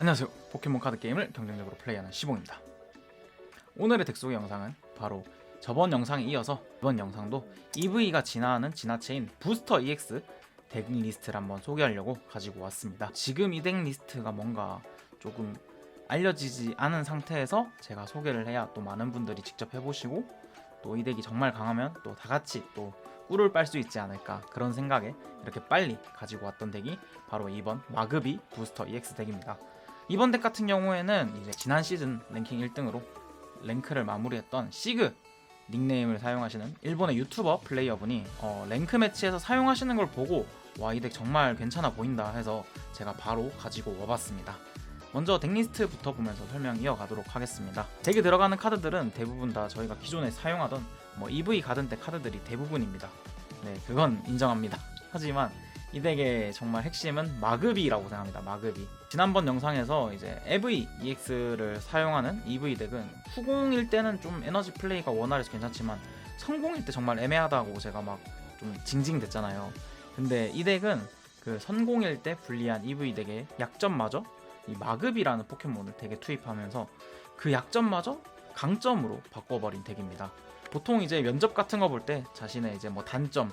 안녕하세요. 포켓몬 카드 게임을 경쟁적으로 플레이하는 시봉입니다. 오늘의 덱 소개 영상은 바로 저번 영상에 이어서 이번 영상도 EV가 진화하는 진화체인 부스터 EX 덱 리스트를 한번 소개하려고 가지고 왔습니다. 지금 이 덱 리스트가 뭔가 조금 알려지지 않은 상태에서 제가 소개를 해야 또 많은 분들이 직접 해보시고 또 이 덱이 정말 강하면 또 다 같이 또 꿀을 빨 수 있지 않을까 그런 생각에 이렇게 빨리 가지고 왔던 덱이 바로 이번 마그비 부스터 EX 덱입니다 이번 덱 같은 경우에는 이제 지난 시즌 랭킹 1등으로 랭크를 마무리했던 시그 닉네임을 사용하시는 일본의 유튜버 플레이어분이 어, 랭크 매치에서 사용하시는 걸 보고 와 이 덱 정말 괜찮아 보인다 해서 제가 바로 가지고 와봤습니다. 먼저 덱리스트부터 보면서 설명 이어가도록 하겠습니다. 덱에 들어가는 카드들은 대부분 다 저희가 기존에 사용하던 뭐 EV 가든 덱 카드들이 대부분입니다. 네, 그건 인정합니다. 하지만 이 덱의 정말 핵심은 마그비라고 생각합니다. 마그비. 지난번 영상에서 이제 EV EX를 사용하는 EV 덱은 후공일 때는 좀 에너지 플레이가 원활해서 괜찮지만 성공일 때 정말 애매하다고 제가 막 좀 징징댔잖아요. 근데 이 덱은 그 선공일 때 불리한 EV 덱의 약점마저 이 마급이라는 포켓몬을 덱에 투입하면서 그 약점마저 강점으로 바꿔버린 덱입니다. 보통 이제 면접 같은 거 볼 때 자신의 이제 뭐 단점,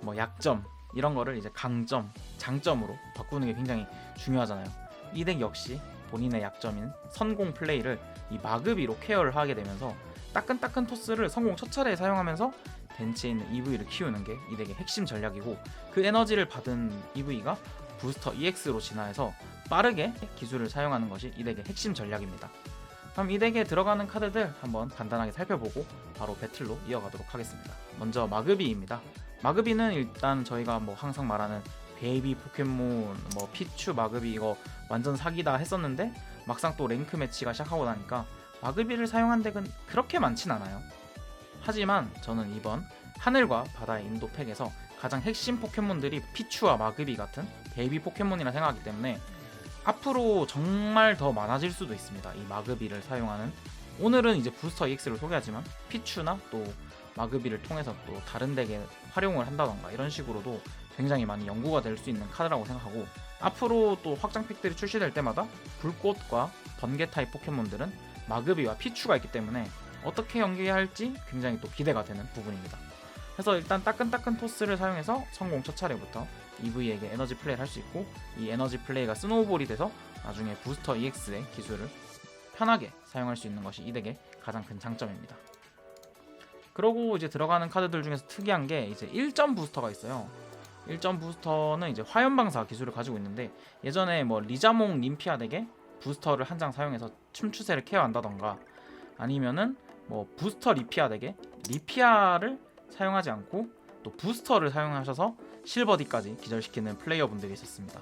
뭐 약점 이런 거를 이제 강점, 장점으로 바꾸는 게 굉장히 중요하잖아요. 이 덱 역시 본인의 약점인 선공 플레이를 이 마급이로 케어를 하게 되면서 따끈따끈 토스를 성공 첫 차례에 사용하면서 벤치에 있는 EV를 키우는 게 이 덱의 핵심 전략이고 그 에너지를 받은 EV가 부스터 EX로 진화해서 빠르게 기술을 사용하는 것이 이 덱의 핵심 전략입니다. 그럼 이 덱에 들어가는 카드들 한번 간단하게 살펴보고 바로 배틀로 이어가도록 하겠습니다. 먼저 마그비입니다. 마그비는 일단 저희가 뭐 항상 말하는 베이비 포켓몬 뭐 피추 마그비 이거 완전 사기다 했었는데 막상 또 랭크 매치가 시작하고 나니까 마그비를 사용한 덱은 그렇게 많진 않아요. 하지만 저는 이번 하늘과 바다의 인도 팩에서 가장 핵심 포켓몬들이 피추와 마그비 같은 베이비 포켓몬이라 생각하기 때문에 앞으로 정말 더 많아질 수도 있습니다. 이 마그비를 사용하는 오늘은 이제 부스터 EX를 소개하지만 피추나 또 마그비를 통해서 또 다른 덱에 활용을 한다던가 이런 식으로도 굉장히 많이 연구가 될 수 있는 카드라고 생각하고 앞으로 또 확장팩들이 출시될 때마다 불꽃과 번개 타입 포켓몬들은 마그비와 피추가 있기 때문에 어떻게 연기할지 굉장히 또 기대가 되는 부분입니다. 그래서 일단 따끈따끈 토스를 사용해서 성공 첫 차례부터 EV에게 에너지 플레이를 할 수 있고 이 에너지 플레이가 스노우볼이 돼서 나중에 부스터 EX의 기술을 편하게 사용할 수 있는 것이 이 덱의 가장 큰 장점입니다. 그러고 이제 들어가는 카드들 중에서 특이한 게 이제 1점 부스터가 있어요. 1점 부스터는 이제 화염방사 기술을 가지고 있는데 예전에 뭐 리자몽 림피아 덱에 부스터를 한 장 사용해서 춤추세를 케어한다던가 아니면은 뭐 부스터 리피아 덱에 리피아를 사용하지 않고 또 부스터를 사용하셔서 실버디까지 기절시키는 플레이어분들이 있었습니다.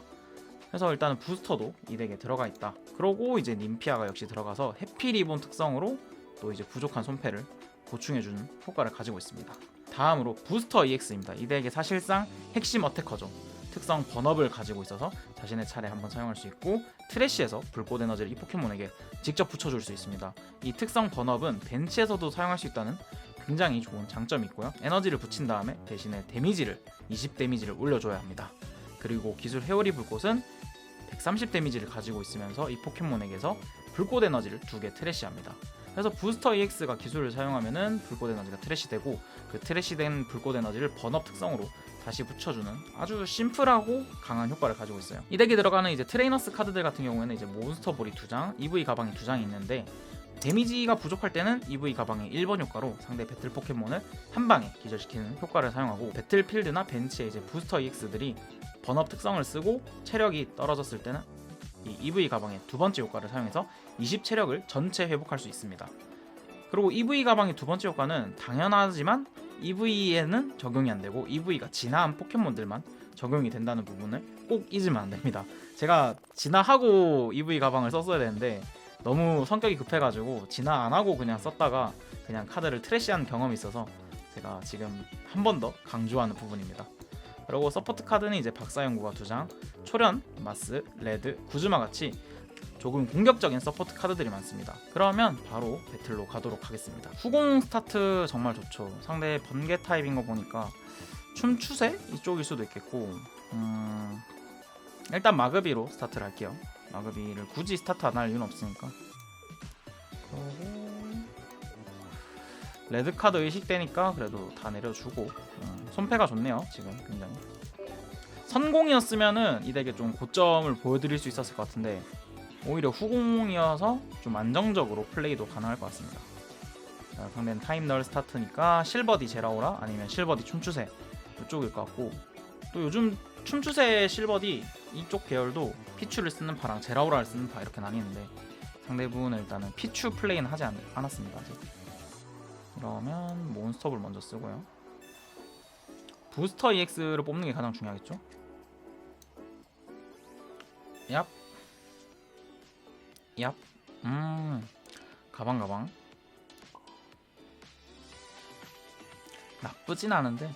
그래서 일단은 부스터도 이 덱에 들어가 있다. 그러고 이제 림피아가 역시 들어가서 해피 리본 특성으로 또 이제 부족한 손패를 보충해주는 효과를 가지고 있습니다. 다음으로 부스터 EX입니다. 이 덱의 사실상 핵심 어태커죠. 특성 번업을 가지고 있어서 자신의 차례 한번 사용할 수 있고 트래쉬에서 불꽃 에너지를 이 포켓몬에게 직접 붙여줄 수 있습니다. 이 특성 번업은 벤치에서도 사용할 수 있다는 굉장히 좋은 장점이 있고요. 에너지를 붙인 다음에 대신에 데미지를 20 데미지를 올려줘야 합니다. 그리고 기술 회오리 불꽃은 130 데미지를 가지고 있으면서 이 포켓몬에게서 불꽃 에너지를 두 개 트래시합니다. 그래서 부스터 EX가 기술을 사용하면은 불꽃 에너지가 트래시되고 그 트래시된 불꽃 에너지를 번업 특성으로 다시 붙여주는 아주 심플하고 강한 효과를 가지고 있어요. 이 덱에 들어가는 이제 트레이너스 카드들 같은 경우에는 이제 몬스터 볼이 두 장, EV 가방이 두 장이 있는데 데미지가 부족할 때는 EV 가방의 1번 효과로 상대 배틀 포켓몬을 한 방에 기절시키는 효과를 사용하고 배틀필드나 벤치에 이제 부스터 EX들이 번업 특성을 쓰고 체력이 떨어졌을 때는 이 EV 가방의 두 번째 효과를 사용해서 20 체력을 전체 회복할 수 있습니다. 그리고 EV 가방의 두 번째 효과는 당연하지만 EV에는 적용이 안 되고 EV가 진화한 포켓몬들만 적용이 된다는 부분을 꼭 잊으면 안 됩니다. 제가 진화하고 EV 가방을 썼어야 되는데 너무 성격이 급해가지고 진화 안 하고 그냥 썼다가 그냥 카드를 트래시한 경험이 있어서 제가 지금 한 번 더 강조하는 부분입니다. 그리고 서포트 카드는 이제 박사연구가 두 장, 초련, 마스, 레드, 구즈마 같이 조금 공격적인 서포트 카드들이 많습니다. 그러면 바로 배틀로 가도록 하겠습니다. 후공 스타트 정말 좋죠. 상대 번개 타입인 거 보니까 춤 추세 이쪽일 수도 있겠고, 음, 일단 마그비로 스타트를 할게요. 마그비를 굳이 스타트 안 할 이유는 없으니까. 그러고 레드 카드 의식되니까 그래도 다 내려주고 음, 손패가 좋네요 지금 굉장히. 선공이었으면은 이 덱에 좀 고점을 보여드릴 수 있었을 것 같은데 오히려 후공이어서 좀 안정적으로 플레이도 가능할 것 같습니다. 자, 상대는 타임 널 스타트니까 실버디 제라오라 아니면 실버디 춤추세 이쪽일 것 같고 또 요즘 춤추세 실버디 이쪽 계열도 피추를 쓰는 파랑 제라오라를 쓰는 파 이렇게 나뉘는데 상대분은 일단은 피추 플레이는 하지 않, 않았습니다 아직 그러면 몬스터볼 먼저 쓰고요 부스터 EX를 뽑는 게 가장 중요하겠죠 얍 얍. 음. 가방 가방. 나쁘진 않은데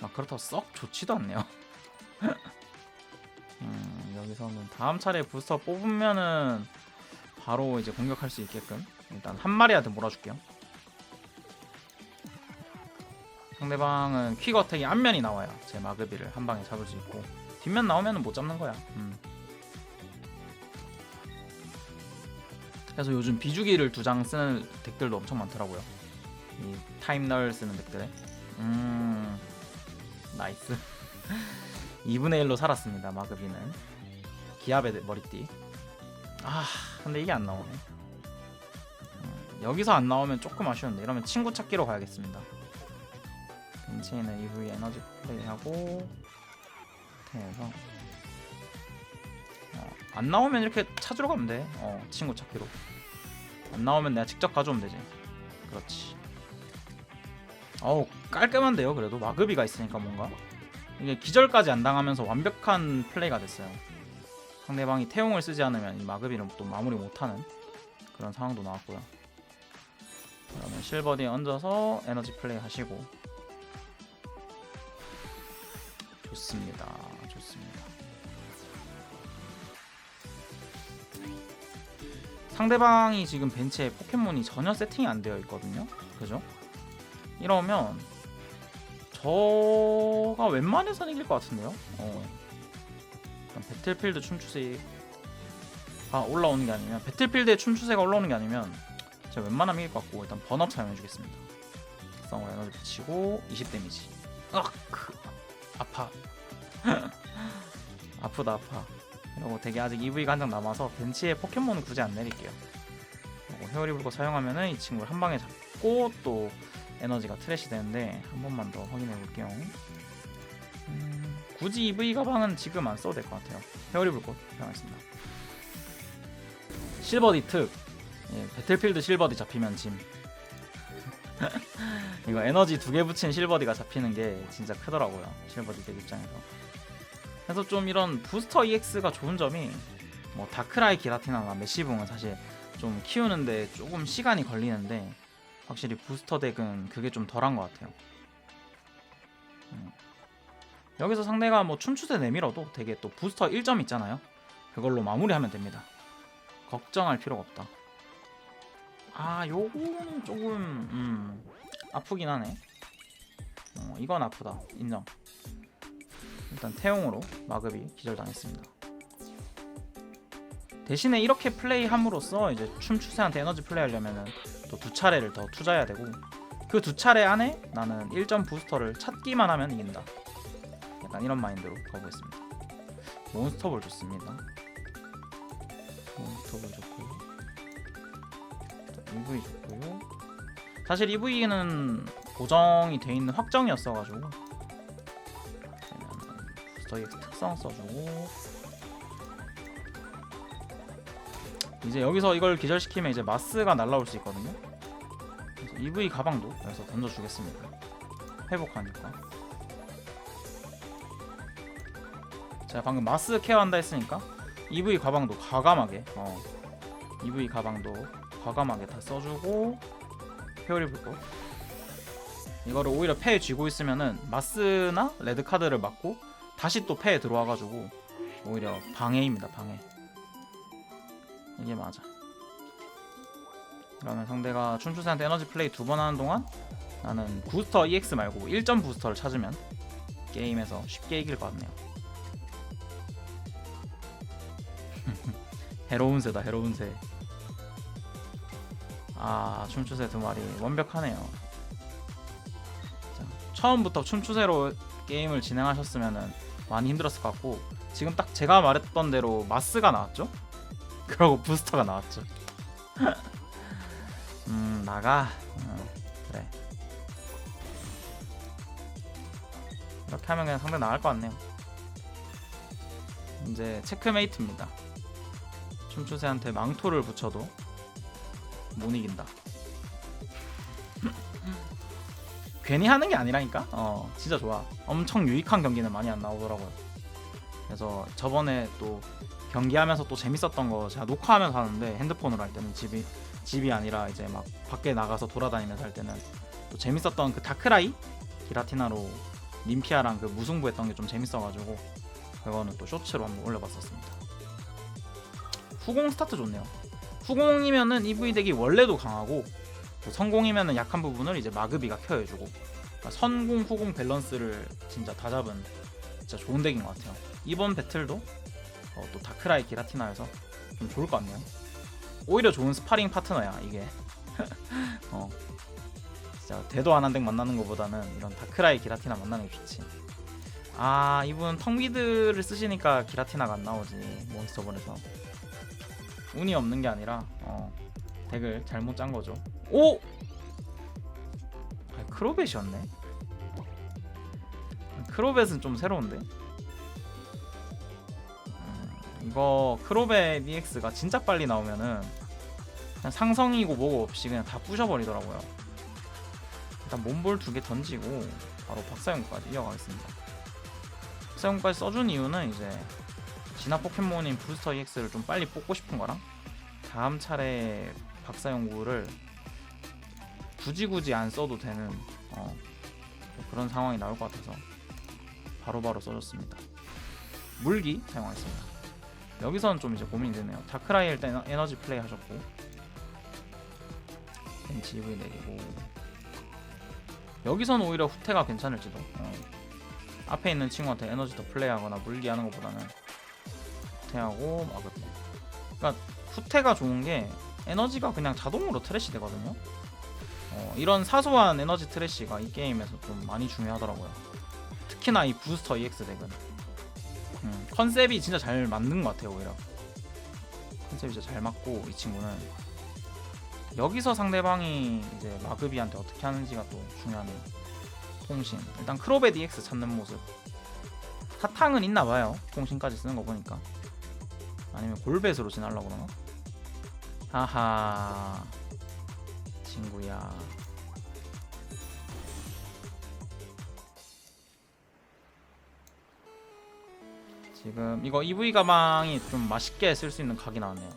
막 그렇다고 썩 좋지도 않네요. 음, 여기서는 다음 차례 부스터 뽑으면은 바로 이제 공격할 수 있게끔 일단 한 마리한테 몰아줄게요. 상대방은 퀵 어택이 앞면이 나와요. 제 마그비를 한 방에 잡을 수 있고 뒷면 나오면은 못 잡는 거야. 음. 그래서 요즘 비주기를 두 장 쓰는 덱들도 엄청 많더라고요. 이 타임널 쓰는 덱들에. 음, 나이스. 2분의 1로 살았습니다. 마그비는 기압의 머리띠. 아, 근데 이게 안 나오네. 음, 여기서 안 나오면 조금 아쉬운데 이러면 친구 찾기로 가야겠습니다. 벤치에는 EV 에너지 플레이하고 해서 어, 안 나오면 이렇게 찾으러 가면 돼. 어, 친구 찾기로. 안 나오면 내가 직접 가져오면 되지. 그렇지. 어우 깔끔한데요. 그래도 마그비가 있으니까 뭔가 이게 기절까지 안 당하면서 완벽한 플레이가 됐어요. 상대방이 태용을 쓰지 않으면 이 마그비는 또 마무리 못하는 그런 상황도 나왔고요. 그러면 실버디에 얹어서 에너지 플레이 하시고 좋습니다. 좋습니다. 상대방이 지금 벤치에 포켓몬이 전혀 세팅이 안 되어 있거든요. 그죠? 이러면 저가 웬만해서는 이길 것 같은데요. 어. 배틀필드 춤추세가 올라오는 게 아니면 배틀필드에 춤추세가 올라오는 게 아니면 제가 웬만하면 이길 것 같고 일단 번업 사용해주겠습니다. 쌍으로 에너지 붙이고 20 데미지. 악 아파. 아프다 아파. 이러고 되게 아직 EV가 한 장 남아서 벤치에 포켓몬은 굳이 안 내릴게요. 그리고 헤어리 불고 사용하면은 이 친구를 한 방에 잡고 또 에너지가 트래시 되는데 한 번만 더 확인해 볼게요. 음, 굳이 EV 가방은 지금 안 써도 될 것 같아요. 헤어리 불꽃 사용하겠습니다. 실버디 특 예, 배틀필드 실버디 잡히면 짐. 이거 에너지 두 개 붙인 실버디가 잡히는 게 진짜 크더라고요. 실버디 덱 입장에서. 그래서 좀 이런 부스터 EX가 좋은 점이 뭐 다크라이 기라티나나 메시붕은 사실 좀 키우는데 조금 시간이 걸리는데 확실히 부스터 덱은 그게 좀 덜한 것 같아요. 음. 여기서 상대가 뭐 춤추세 내밀어도 되게 또 부스터 1점 있잖아요. 그걸로 마무리하면 됩니다. 걱정할 필요가 없다. 아, 요거는 조금 음, 아프긴 하네. 어, 이건 아프다. 인정. 일단 태용으로 마급이 기절당했습니다. 대신에 이렇게 플레이함으로써 이제 춤추세한테 에너지 플레이하려면은 또두 차례를 더 투자해야 되고 그 두 차례 안에 나는 1점 부스터를 찾기만 하면 이긴다. 약간 이런 마인드로 가보겠습니다. 몬스터볼 좋습니다. 몬스터볼 좋고 EV 좋고요. 사실 EV는 고정이 돼 있는 확정이었어가지고 EX 특성 써주고 이제 여기서 이걸 기절시키면 이제 마스가 날라올 수 있거든요. EV 가방도 여기서 던져주겠습니다. 회복하니까. 제가 방금 마스 케어한다 했으니까 EV 가방도 과감하게 어, EV 가방도 과감하게 다 써주고 페어리부터 이거를 오히려 패에 쥐고 있으면은 마스나 레드 카드를 맞고 다시 또 패에 들어와가지고 오히려 방해입니다 방해. 이게 맞아. 그러면 상대가 춘추사한테 에너지 플레이 두 번 하는 동안 나는 부스터 EX 말고 1점 부스터를 찾으면 게임에서 쉽게 이길 것 같네요. 해로운 새다 해로운 새. 아 춤추새 두 마리 완벽하네요. 자, 처음부터 춤추새로 게임을 진행하셨으면은 많이 힘들었을 것 같고 지금 딱 제가 말했던 대로 마스가 나왔죠? 그러고 부스터가 나왔죠. 음 나가. 음, 그래. 이렇게 하면 그냥 상대 나갈 것 같네요. 이제 체크메이트입니다. 춤추새한테 망토를 붙여도 못 이긴다. 괜히 하는 게 아니라니까. 어, 진짜 좋아. 엄청 유익한 경기는 많이 안 나오더라고요. 그래서 저번에 또 경기하면서 또 재밌었던 거 제가 녹화하면서 하는데 핸드폰으로 할 때는 집이 집이 아니라 이제 막 밖에 나가서 돌아다니면서 할 때는 또 재밌었던 그 다크라이 기라티나로 님피아랑 그 무승부했던 게 좀 재밌어가지고 그거는 또 쇼츠로 한번 올려봤었습니다. 후공 스타트 좋네요. 후공이면은 EV 덱이 원래도 강하고 또 성공이면은 약한 부분을 이제 마그비가 켜해주고 그러니까 선공 후공 밸런스를 진짜 다 잡은 진짜 좋은 덱인 것 같아요. 이번 배틀도 어, 또 다크라이 기라티나여서 좀 좋을 것 같네요. 오히려 좋은 스파링 파트너야 이게. 어. 진짜 대도 안 한 덱 만나는 것보다는 이런 다크라이 기라티나 만나는 게 좋지. 아 이분 텅미드를 쓰시니까 기라티나가 안 나오지 몬스터본에서 운이 없는 게 아니라 어, 덱을 잘못 짠 거죠. 오! 아, 크로벳이었네. 크로벳은 좀 새로운데. 음, 이거 크로벳 EX가 진짜 빨리 나오면은 그냥 상성이고 뭐고 없이 그냥 다 부셔버리더라고요. 일단 몸볼 두 개 던지고 바로 박사용까지 이어가겠습니다. 박사용까지 써준 이유는 이제 진화 포켓몬인 부스터 EX를 좀 빨리 뽑고 싶은 거랑 다음 차례 박사용구를 굳이 굳이 안 써도 되는 어, 그런 상황이 나올 것 같아서 바로 바로 써줬습니다. 물기 사용하겠습니다. 여기서는 좀 이제 고민이 되네요. 다크라이일 때 에너- 에너지 플레이 하셨고 벤치 EV 내리고 여기서는 오히려 후퇴가 괜찮을지도 어. 앞에 있는 친구한테 에너지 더 플레이하거나 물기하는 것보다는 후퇴하고 막을게 그러니까 후퇴가 좋은 게 에너지가 그냥 자동으로 트래시 되거든요 어, 이런 사소한 에너지 트래시가 이 게임에서 좀 많이 중요하더라고요 특히나 이 부스터 EX 덱은 음, 컨셉이 진짜 잘 맞는 것 같아요 오히려 컨셉이 진짜 잘 맞고 이 친구는 여기서 상대방이 이제 마그비한테 어떻게 하는지가 또 중요하네요. 통신. 일단 크로베 DX 찾는 모습. 사탕은 있나 봐요. 통신까지 쓰는 거 보니까. 아니면 골벳으로 지나려고 그러나? 하하. 친구야. 지금 이거 EV 가방이 좀 맛있게 쓸 수 있는 각이 나왔네요.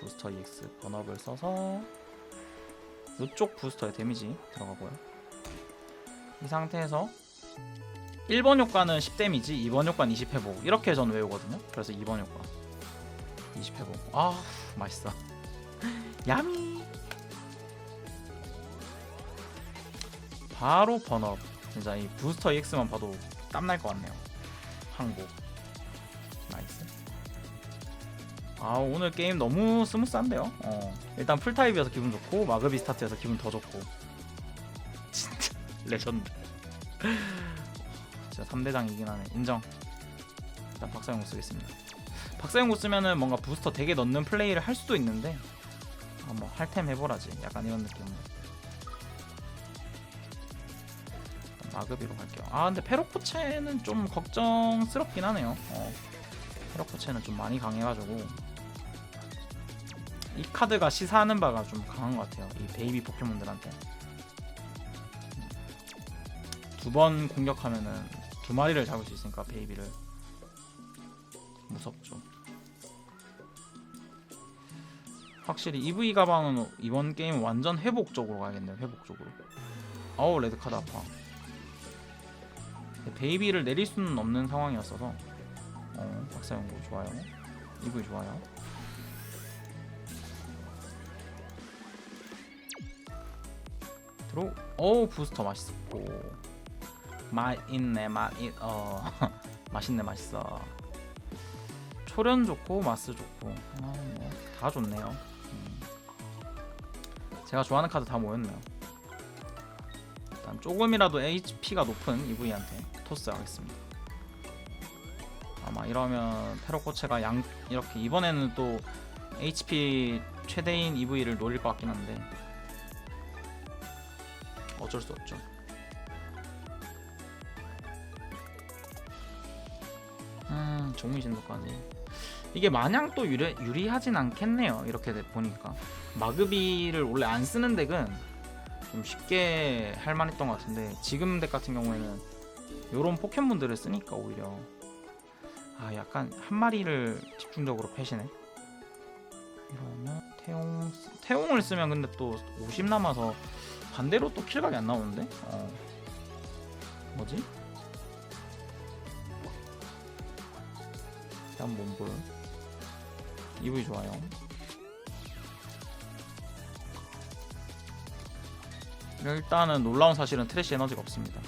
부스터 EX 번업을 써서 이쪽 부스터에 데미지 들어가고요. 이 상태에서 1번 효과는 10 데미지, 2번 효과는 20 회복 이렇게 전 외우거든요. 그래서 2번 효과 20 회복. 아 맛있어. 야미. 바로 번업. 진짜 이 부스터 EX만 봐도 땀날 것 같네요. 항복. 나이스. 아 오늘 게임 너무 스무스한데요. 어, 일단 풀타입이어서 기분 좋고 마그비 스타트여서 기분 더 좋고 진짜 레전드. 진짜 3대장이긴 하네. 인정. 일단 박사용구 쓰겠습니다. 박사용구 쓰면은 뭔가 부스터 되게 넣는 플레이를 할 수도 있는데 한번 할템 해보라지. 약간 이런 느낌으로. 마그비로 갈게요. 아 근데 페로코체는 좀 걱정스럽긴 하네요. 어, 페로코체는 좀 많이 강해가지고 이 카드가 시사하는 바가 좀 강한 것 같아요. 이 베이비 포켓몬들한테 두 번 공격하면은 두 마리를 잡을 수 있으니까 베이비를 무섭죠. 확실히 EV 가방은 이번 게임 완전 회복적으로 가야겠네요. 회복적으로. 어우 레드 카드 아파. 베이비를 내릴 수는 없는 상황이었어서 어, 박사연구 좋아요. EV 좋아요. 들어. 오 부스터 맛있었고 맛있네 맛있 어 맛있네 맛있어. 소련 좋고 마스 좋고 아, 뭐다 좋네요. 음. 제가 좋아하는 카드 다 모였네요. 일단 조금이라도 HP가 높은 EV한테 토스 하겠습니다. 아마 이러면 페로코체가 양 이렇게 이번에는 또 HP 최대인 EV를 노릴 것 같긴 한데 어쩔 수 없죠. 음, 종미신도까지 이게 마냥 또 유리, 유리하진 않겠네요. 이렇게 돼- 보니까 마그비를 원래 안 쓰는 덱은 좀 쉽게 할 만했던 것 같은데 지금 덱 같은 경우에는 요런 포켓몬들을 쓰니까 오히려 아 약간 한 마리를 집중적으로 패시네. 이러면 태용 쓰- 태용을 쓰면 근데 또 50 남아서 반대로 또 킬각이 안 나오는데? 어. 뭐지? 일단 몸볼 EV 좋아요. 일단은 놀라운 사실은 트래시 에너지가 없습니다.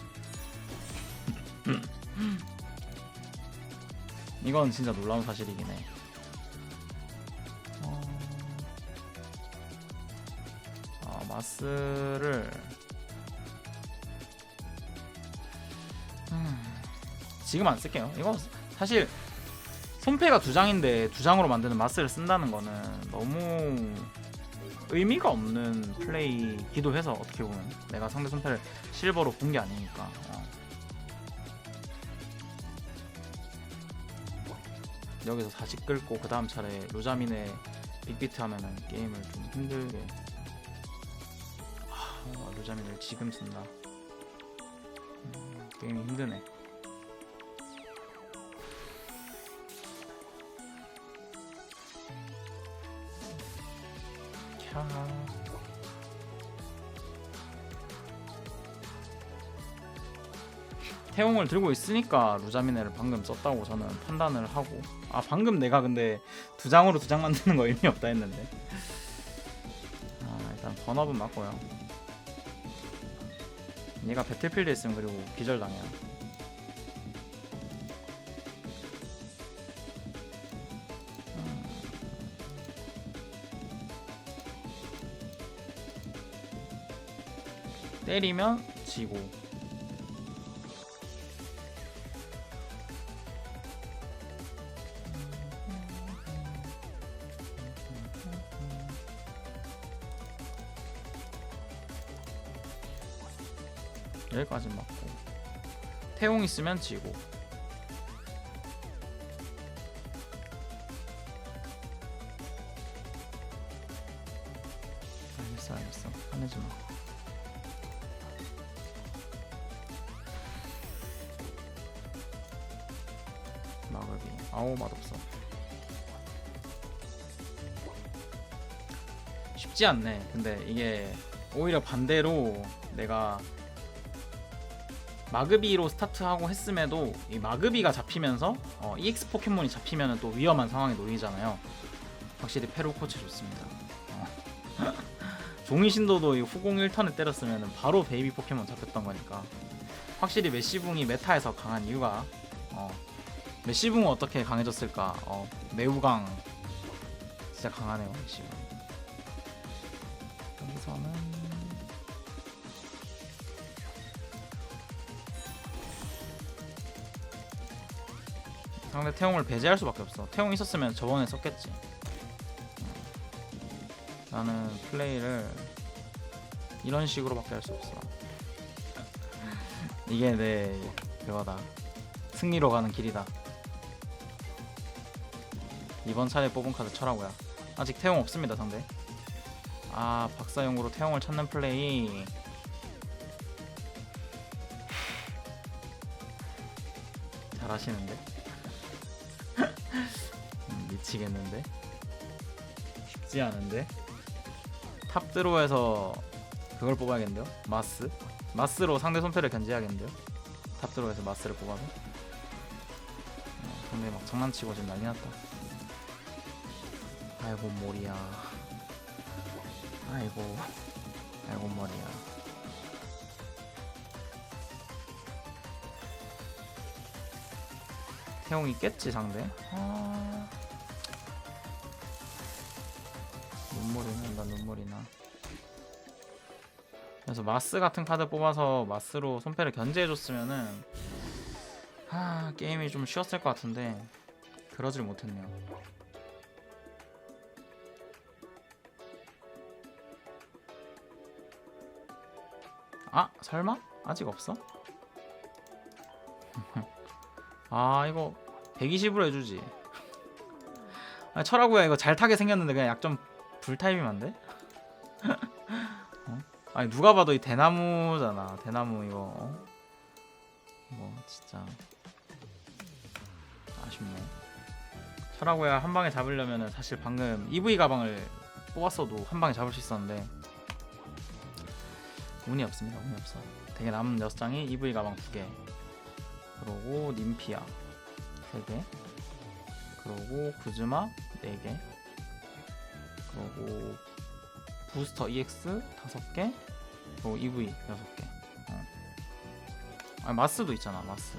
이건 진짜 놀라운 사실이긴 해. 어... 아, 마스를 음, 지금 안 쓸게요. 이거 사실 손패가 두 장인데 두 장으로 만드는 마스를 쓴다는 거는 너무 의미가 없는 플레이기도 해서 어떻게 보면 내가 상대 손패를 실버로 본 게 아니니까. 어. 여기서 다시 끌고 그 다음 차례 루자민의 빅비트 하면은 게임을 좀 힘들게. 아, 루자민을 지금 쓴다. 음, 게임이 힘드네 캬. 태용을 들고 있으니까 루자미네를 방금 썼다고 저는 판단을 하고. 아 방금 내가 근데 두 장으로 두 장 만드는 거 의미 없다 했는데. 아 일단 번업은 맞고요. 얘가 배틀필드 있으면 그리고 기절당해요 때리면 지고. 여기까지 맞고. 태용 있으면 지고 쉽지 않네 근데 이게 오히려 반대로 내가 마그비로 스타트하고 했음에도 이 마그비가 잡히면서 어, EX 포켓몬이 잡히면 또 위험한 상황에 놓이잖아요 확실히 페루코치 좋습니다 어. 종이신도도 이 후공 1턴에 때렸으면 바로 베이비 포켓몬 잡혔던 거니까 확실히 메시붕이 메타에서 강한 이유가 어, 메시붕은 어떻게 강해졌을까? 어, 매우 강. 진짜 강하네요, 메시붕. 여기서는 상대 태용을 배제할 수밖에 없어. 태용 있었으면 저번에 썼겠지. 음. 나는 플레이를 이런 식으로밖에 할 수 없어. 이게 내 그거다. 승리로 가는 길이다. 이번 차례 뽑은 카드 철하고요. 아직 태용 없습니다 상대. 아 박사용으로 태용을 찾는 플레이. 잘하시는데. 음, 미치겠는데. 쉽지 않은데. 탑드로에서 그걸 뽑아야겠는데요. 마스. 마스로 상대 손패를 견제해야겠는데요. 탑드로에서 마스를 뽑아서. 어, 근데 막 장난치고 지금 난리 났다. 아이고 머리야. 아이고. 아이고 머리야. 태용 있겠지 상대. 아... 눈물이 난다 눈물이 나. 그래서 마스 같은 카드 뽑아서 마스로 손패를 견제해줬으면은 아 게임이 좀 쉬웠을 것 같은데 그러질 못했네요. 아 설마 아직 없어? 아 이거 120으로 해주지. 아 철하구야 이거 잘 타게 생겼는데 그냥 약점 돼? 어? 아니 누가 봐도 이 대나무잖아 대나무 이거 어? 이거 진짜 아쉽네 철하구야 한 방에 잡으려면은 사실 방금 EV 가방을 뽑았어도 한 방에 잡을 수 있었는데 운이 없습니다. 운이 없어. 되게 남은 6장이 EV 가방 2개. 그러고 님피아 3개. 그러고 구즈마 4개. 그리고 부스터 EX 5개. 그리고 EV 6개. 어. 아 마스도 있잖아 마스.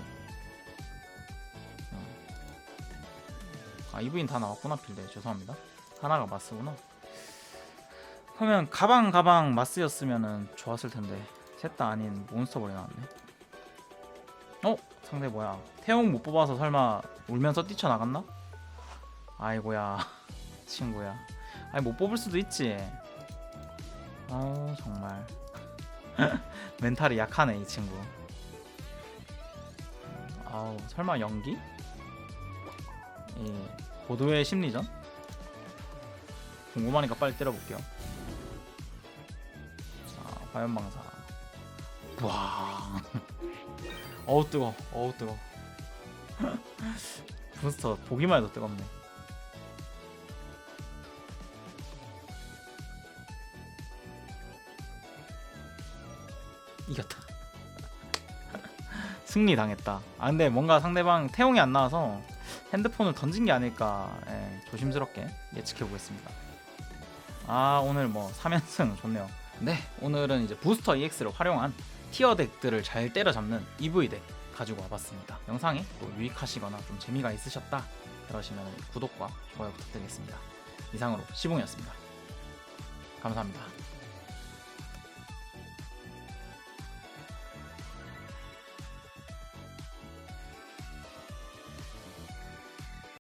어. 아 EV는 다 나왔구나 필드 죄송합니다. 하나가 마스구나 그러면 가방 가방 마스였으면은 좋았을 텐데 셋 다 아닌 몬스터볼이 나왔네 어? 상대 뭐야 태용 못 뽑아서 설마 울면서 뛰쳐나갔나? 아이고야 친구야 아니 못 뽑을 수도 있지. 아우 정말 멘탈이 약하네 이 친구. 아우 설마 연기? 이 고도의 심리전? 궁금하니까 빨리 때려볼게요. 자 화염방사. 와. 어우 뜨거. 어우 뜨거. 부스터 보기만 해도 뜨겁네. 이겼다. 승리 당했다. 아 근데 뭔가 상대방 태용이 안 나와서 핸드폰을 던진 게 아닐까 예, 조심스럽게 예측해 보겠습니다. 아 오늘 뭐 3연승 좋네요. 네 오늘은 이제 부스터 EX를 활용한 티어 덱들을 잘 때려잡는 EV 덱 가지고 와봤습니다. 영상이 또 유익하시거나 좀 재미가 있으셨다 그러시면 구독과 좋아요 부탁드리겠습니다. 이상으로 시봉이었습니다. 감사합니다.